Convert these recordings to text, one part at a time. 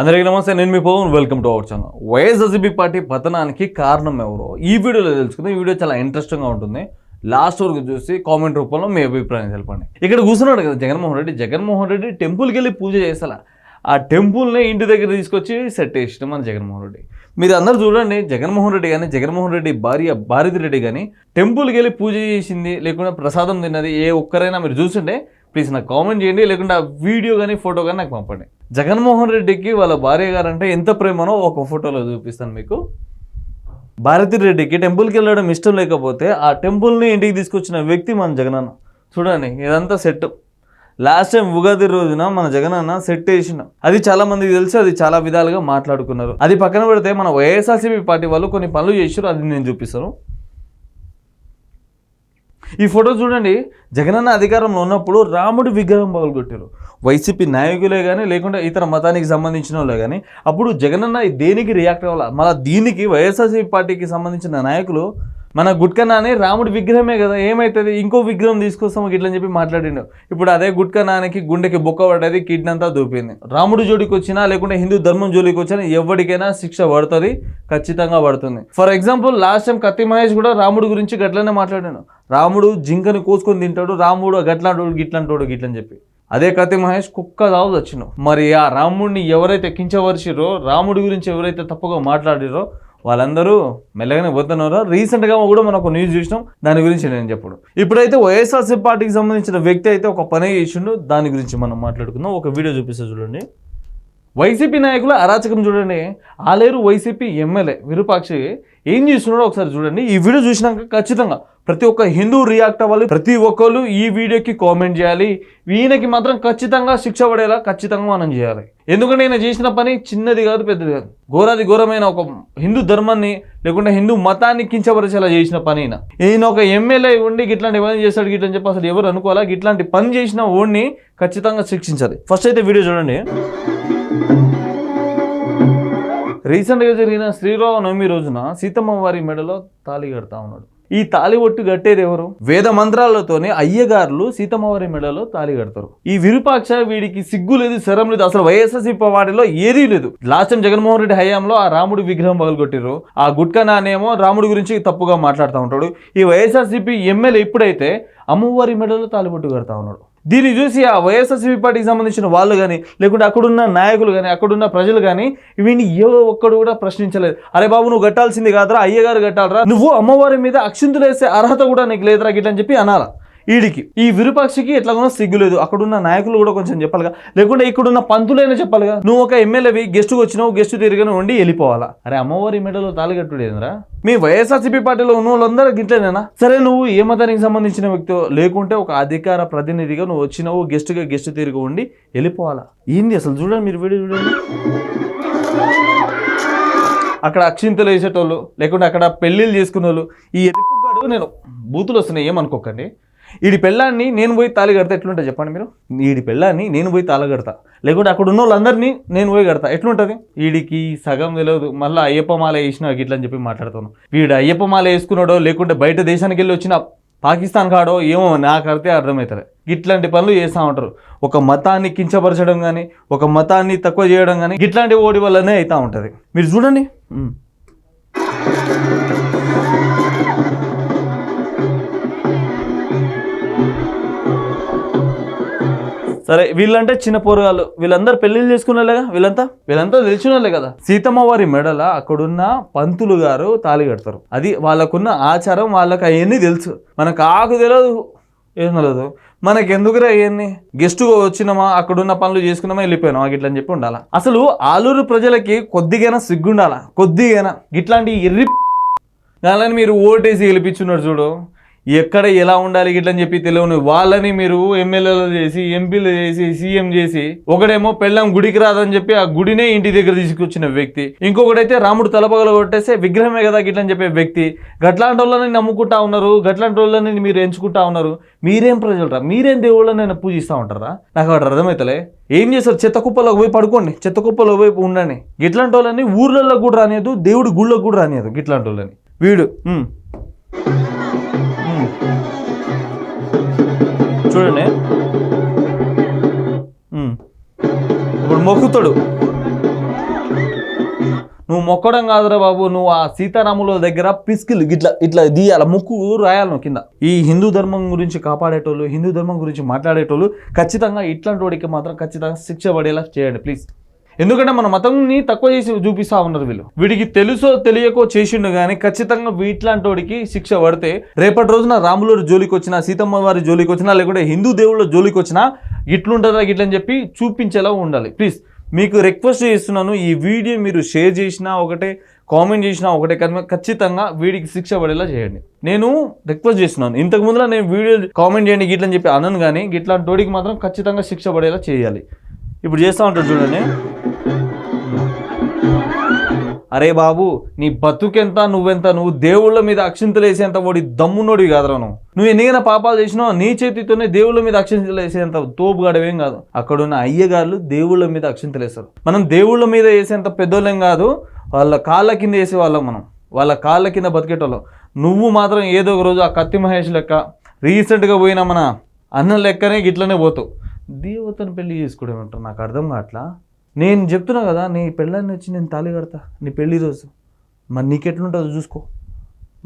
అందరికీ నమస్తే నేను మీ Pavan. Welcome to our channel YSRCP party పతనానికి కారణం ఎవరో? ఈ వీడియోలో తెలుసుకుందాం. ఈ వీడియో చాలా ఇంట్రెస్టింగ్గా ఉంటుంది. లాస్ట్ వరకు చూసి కామెంట్ రూపంలో మీ అభిప్రాయం తెలపండి. ఇక్కడ కూర్చున్నాడు కదా జగన్మోహన్ రెడ్డి. జగన్మోహన్ రెడ్డి టెంపుల్కి వెళ్ళి పూజ చేసాల ఆ టెంపుల్ని ఇంటి దగ్గర తీసుకొచ్చి సెట్ చేసిన మన జగన్మోహన్ రెడ్డి. మీరు అందరూ చూడండి జగన్మోహన్ రెడ్డి కానీ జగన్మోహన్ రెడ్డి భార్య భారతి రెడ్డి కానీ టెంపుల్కి వెళ్ళి పూజ చేసింది లేకుండా ప్రసాదం తిన్నది ఏ ఒక్కరైనా మీరు చూస్తుంటే ప్లీజ్ నాకు కామెంట్ చేయండి లేకుంటే ఆ వీడియో కానీ ఫోటో కానీ నాకు పంపండి. జగన్మోహన్ రెడ్డికి వాళ్ళ భార్య గారు అంటే ఎంత ప్రేమనో ఒక ఫోటోలో చూపిస్తాను మీకు. భారతి రెడ్డికి టెంపుల్కి వెళ్ళడం ఇష్టం లేకపోతే ఆ టెంపుల్ని ఇంటికి తీసుకొచ్చిన వ్యక్తి మన జగనన్న. చూడండి ఇదంతా సెట్. లాస్ట్ టైం ఉగాది రోజున మన జగనన్న సెట్ వేసిన. అది చాలా మందికి తెలిసి అది చాలా విధాలుగా మాట్లాడుకున్నారు. అది పక్కన పెడితే మన వైఎస్ఆర్సీపీ పార్టీ వాళ్ళు కొన్ని పనులు చేసారు అది నేను చూపిస్తాను. ఈ ఫోటో చూడండి జగనన్న అధికారంలో ఉన్నప్పుడు రాముడి విగ్రహం పగలగొట్టారు. వైసీపీ నాయకులే కానీ లేకుంటే ఇతర మతానికి సంబంధించిన వాళ్ళే కానీ అప్పుడు జగనన్న దేనికి రియాక్ట్ అవ్వాలి? మళ్ళీ దీనికి వైఎస్ఆర్సీపీ పార్టీకి సంబంధించిన నాయకులు మన గుట్కనాని రాముడి విగ్రహమే కదా ఏమవుతుంది ఇంకో విగ్రహం తీసుకొస్తాము ఇట్లని చెప్పి మాట్లాడిండు. ఇప్పుడు అదే గుట్కనానికి గుండెకి బొక్క పడ్డది కిడ్నీ అంతా దూపింది. రాముడి జోడికి వచ్చినా లేకుంటే హిందూ ధర్మం జోలికి వచ్చినా ఎవరికైనా శిక్ష పడుతుంది ఖచ్చితంగా పడుతుంది. For example last time Kathi Mahesh కూడా రాముడి గురించి గట్లనే మాట్లాడాను రాముడు జింకని కోసుకొని తింటాడు రాముడు గట్లాంటోడు గిట్లాంటోడు గిట్లని చెప్పి. అదే కతి మహేష్ కుక్క దావు వచ్చిన మరి ఆ రాముడిని ఎవరైతే కించవరిచిరో రాముడి గురించి ఎవరైతే తప్పుగా మాట్లాడిరో వాళ్ళందరూ మెల్లగానే పోతున్నారో? రీసెంట్గా కూడా మనం ఒక న్యూస్ చూసినాం. దాని గురించి నేను చెప్పడం ఇప్పుడైతే వైఎస్ఆర్సీ పార్టీకి సంబంధించిన వ్యక్తి అయితే ఒక పని చేసిండు. దాని గురించి మనం మాట్లాడుకుందాం. ఒక వీడియో చూపిస్తే చూడండి. వైసీపీ నాయకుల అరాచకం చూడండి. ఆలేరు వైసీపీ ఎమ్మెల్యే విరూపాక్షి ఏం చేస్తున్నాడో ఒకసారి చూడండి. ఈ వీడియో చూసినాక ఖచ్చితంగా ప్రతి ఒక్క హిందూ రియాక్ట్ అవ్వాలి. ప్రతి ఒక్కరు ఈ వీడియోకి కామెంట్ చేయాలి. ఈయనకి మాత్రం ఖచ్చితంగా శిక్ష పడేలా ఖచ్చితంగా మనం చేయాలి. ఎందుకంటే ఈయన చేసిన పని చిన్నది కాదు పెద్దది కాదు. ఘోరాది ఘోరమైన ఒక హిందూ ధర్మాన్ని లేకుంటే హిందూ మతాన్ని కించపరిచేలా చేసిన పని ఈయన. ఈయన ఒక ఎమ్మెల్యే ఉండి ఇట్లాంటి పని చేస్తాడు గిట్లని చెప్పి అసలు ఎవరు అనుకోవాలా? ఇట్లాంటి పని చేసిన ఓడిని ఖచ్చితంగా శిక్షించాలి. ఫస్ట్ అయితే వీడియో చూడండి. రీసెంట్గా జరిగిన శ్రీరామనవమి రోజున సీతమ్మ వారి మెడలో తాళి కడతా ఉన్నాడు. ఈ తాళి ఒట్టు కట్టేది ఎవరు? వేద మంత్రాలతోనే అయ్యగారులు సీతమ్మవారి మెడలో తాళి కడతారు. ఈ విరూపాక్ష వీడికి సిగ్గు లేదు శరం లేదు. అసలు వైఎస్ఆర్సీ వాటిలో ఏదీ లేదు. లాస్ట్ టైం జగన్మోహన్ రెడ్డి హయాంలో ఆ రాముడు విగ్రహం పగలగొట్టారు ఆ గుట్కా నానేమో రాముడి గురించి తప్పుగా మాట్లాడుతూ ఉంటాడు. ఈ వైఎస్ఆర్సీపీ ఎమ్మెల్యే ఇప్పుడైతే అమ్మవారి మెడలో తాలిబొట్టు కడతా ఉన్నాడు. దీన్ని చూసి ఆ వైఎస్ఆర్సీపీ పార్టీకి సంబంధించిన వాళ్ళు కానీ లేకుంటే అక్కడున్న నాయకులు కానీ అక్కడున్న ప్రజలు కానీ వీడిని ఏ ఒక్కడు కూడా ప్రశ్నించలేదు. అరే బాబు నువ్వు కట్టాల్సింది కాదురా అయ్యగారు కట్టాలరా నువ్వు అమ్మవారి మీద అక్షింతులు వేసే అర్హత కూడా నీకు లేదురా గిట్లని చెప్పి అనాలా? ఈడికి. ఈ విరూపాక్షికి ఎట్లాగో సిగ్గు లేదు. అక్కడున్న నాయకులు కూడా కొంచెం చెప్పాలిగా. లేకుంటే ఇక్కడున్న పంతులైనా చెప్పాలిగా. నువ్వు ఒక ఎమ్మెల్యేవి గెస్ట్కి వచ్చినావు గెస్ట్ తిరిగిన ఉండి వెళ్ళిపోవాలా? అరే అమ్మవారి మెడలో తాలిగట్టుడేంద్రా మీ వైఎస్ఆర్సీపీ పార్టీలో ఉన్న వాళ్ళందరూ గిట్లేనేనా? సరే నువ్వు ఏ మతానికి సంబంధించిన వ్యక్తి లేకుంటే ఒక అధికార ప్రతినిధిగా నువ్వు వచ్చినావు గెస్ట్గా గెస్ట్ తిరిగి ఉండి వెళ్ళిపోవాలా? ఏంది అసలు చూడండి మీరు వీడియో చూడండి. అక్కడ అక్షింతలు వేసేటోళ్ళు లేకుంటే అక్కడ పెళ్ళిళ్ళు చేసుకునే వాళ్ళు ఈ ఎరుపుగాడు నేను బూతులు వస్తున్నాయి ఏమనుకోకండి. ఈడి పెళ్ళాన్ని నేను పోయి తాళి కడతా ఎట్లుంటుంది చెప్పండి మీరు? ఈడి పెళ్ళాన్ని నేను పోయి తాళ కడతా. లేకుంటే అక్కడ ఉన్న వాళ్ళందరినీ నేను పోయి కడతా. ఎట్లుంటుంది? వీడికి సగం తెలియదు. మళ్ళీ అయ్యప్ప మాల వేసిన గిట్ల అని చెప్పి మాట్లాడుతాను. వీడు అయ్యప్ప మాల వేసుకున్నాడో లేకుంటే బయట దేశానికి వెళ్ళి వచ్చిన పాకిస్తాన్ కాడో ఏమో నాకు అడితే అర్థమవుతుంది ఇట్లాంటి పనులు చేస్తూ ఉంటారు. ఒక మతాన్ని కించపరచడం కానీ ఒక మతాన్ని తక్కువ చేయడం కానీ ఇట్లాంటి ఓడి వల్లనే అవుతూ ఉంటుంది. మీరు చూడండి. సరే వీళ్ళంటే చిన్న పోరగాళ్ళు. వీళ్ళందరూ పెళ్ళిళ్ళు చేసుకున్నారుగా వీళ్ళంతా? వీళ్ళంతా తెలిసిన వాళ్ళే కదా. సీతమ్మ వారి మెడల అక్కడున్న పంతులు గారు తాళి కడతారు. అది వాళ్ళకున్న ఆచారం వాళ్ళకి అవన్నీ తెలుసు. మనకు ఆకు తెలియదు ఏం తెలియదు మనకి ఎందుకురా అవన్నీ గెస్ట్గా వచ్చినామా? అక్కడున్న పనులు చేసుకున్నామా? వెళ్ళిపోయినామా? గిట్ల అని చెప్పి ఉండాలా. అసలు ఆలూరు ప్రజలకి కొద్దిగైనా సిగ్గుండాలా? కొద్దిగైనా. ఇట్లాంటి ఎర్రి దానిని మీరు ఓటేసి గెలిపించున్నారు చూడు. ఎక్కడ ఎలా ఉండాలి గిట్లని చెప్పి తెలియని వాళ్ళని మీరు ఎమ్మెల్యేలు చేసి ఎంపీలు చేసి సీఎం చేసి ఒకడేమో పెళ్ళం గుడికి రాదని చెప్పి ఆ గుడినే ఇంటి దగ్గర తీసుకొచ్చిన వ్యక్తి. ఇంకొకటైతే రాముడు తలపగల కొట్టేస్తే విగ్రహమే కదా గిట్లని చెప్పే వ్యక్తి. గట్లాంటి వాళ్ళని నమ్ముకుంటా ఉన్నారు గట్లాంటి వాళ్ళని మీరు ఎంచుకుంటా ఉన్నారు. మీరేం ప్రజలరా? మీరేం దేవుళ్ళని పూజిస్తూ ఉంటారా? నాకు అక్కడ అర్థమవుతలే ఏం చేస్తారు? చెత్త కుప్పలోకి పోయి పడుకోండి. చెత్త కుప్పలో పోయి ఉండండి. గిట్లాంటి వాళ్ళని ఊర్లలో కూడా రానియదు దేవుడి గుళ్ళకు కూడా రానియదు గిట్లాంటి వాళ్ళని వీడు చూడండి. ఉమ్. ఇప్పుడు మొక్కుతాడు. నువ్వు మొక్కడం కాదురా బాబు నువ్వు ఆ సీతారాముల దగ్గర పిస్కిల్ ఇట్లా ఇట్లా తీయాల ముక్కు రాయాలను కింద. ఈ హిందూ ధర్మం గురించి కాపాడేటోళ్ళు హిందూ ధర్మం గురించి మాట్లాడేటోళ్ళు ఖచ్చితంగా ఇట్లాంటి వాడికి మాత్రం ఖచ్చితంగా శిక్ష పడేలా చేయండి ప్లీజ్ ఎందుకంటే మన మతంని తక్కువ చేసి చూపిస్తా ఉన్నారు వీళ్ళు. వీడికి తెలుసో తెలియకో చేసిండు కానీ ఖచ్చితంగా వీటిలాంటి వాడికి శిక్ష పడితే రేపటి రోజున రాములూరు జోలికి వచ్చినా సీతమ్మ వారి జోలికి వచ్చినా లేకుంటే హిందూ దేవుళ్ళ జోలికి వచ్చినా ఇట్లుంటుందా ఇట్లని చెప్పి చూపించేలా ఉండాలి. ప్లీజ్ మీకు రిక్వెస్ట్ చేస్తున్నాను ఈ వీడియో మీరు షేర్ చేసినా ఒకటే కామెంట్ చేసినా ఒకటే కానీ ఖచ్చితంగా వీడికి శిక్ష పడేలా చేయండి. నేను రిక్వెస్ట్ చేస్తున్నాను ఇంతకు ముందు నేను వీడియో కామెంట్ చేయండి గిట్లని చెప్పి అనను కానీ గిట్లాంటి వాడికి మాత్రం ఖచ్చితంగా శిక్ష పడేలా చేయాలి. ఇప్పుడు చేస్తూ ఉంటాడు చూడండి. అరే బాబు నీ బతుకెంత నువ్వెంత నువ్వు దేవుళ్ళ మీద అక్షింతలు వేసేంత వాడి దమ్మునోడి కాదురా నువ్వు. నువ్వు ఎన్నికైనా పాపాలు చేసినావు నీ చేతితోనే దేవుళ్ళ మీద అక్షింతలు వేసేంత తోపు గడవేం కాదు. అక్కడున్న అయ్యగారులు దేవుళ్ళ మీద అక్షింతలు వేస్తారు మనం దేవుళ్ళ మీద వేసేంత పెద్దోళ్ళం కాదు వాళ్ళ కాళ్ళ కింద వేసే వాళ్ళం మనం. వాళ్ళ కాళ్ళ కింద బతికేటోళ్ళం. నువ్వు మాత్రం ఏదో ఒక రోజు ఆ కత్తి మహేష్ లెక్క రీసెంట్గా పోయిన మన అన్న లెక్కనే గిట్లనే పోతావు. దేవతను పెళ్ళి చేసుకోవడం అంటారు నాకు అర్థం కావట్లా? నేను చెప్తున్నా కదా నీ పెళ్ళాన్ని వచ్చి నేను తాళి కడతా నీ పెళ్ళి రోజు. మరి నీకెట్లుంటుందో చూసుకో.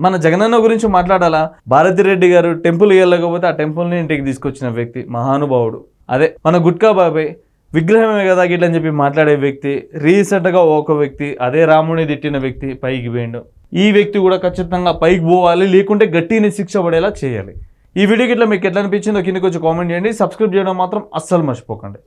మన జగనన్న గురించి మాట్లాడాలా? భారతిరెడ్డి గారు టెంపుల్ వెళ్ళకపోతే ఆ టెంపుల్ని ఇంటికి తీసుకొచ్చిన వ్యక్తి మహానుభావుడు. అదే మన గుట్కా బాబాయ్ విగ్రహమే కదా గిట్ల అని చెప్పి మాట్లాడే వ్యక్తి రీసెంట్గా ఒక వ్యక్తి అదే రాముని తిట్టిన వ్యక్తి పైకి పోయిండు. ఈ వ్యక్తి కూడా ఖచ్చితంగా పైకి పోవాలి లేకుంటే గట్టిని శిక్ష పడేలా చేయాలి. ఈ వీడియో గిట్ల మీకు ఎట్లా అనిపించిందో కిందకి వచ్చి కామెంట్ చేయండి. సబ్స్క్రైబ్ చేయడం మాత్రం అస్సలు మర్చిపోకండి.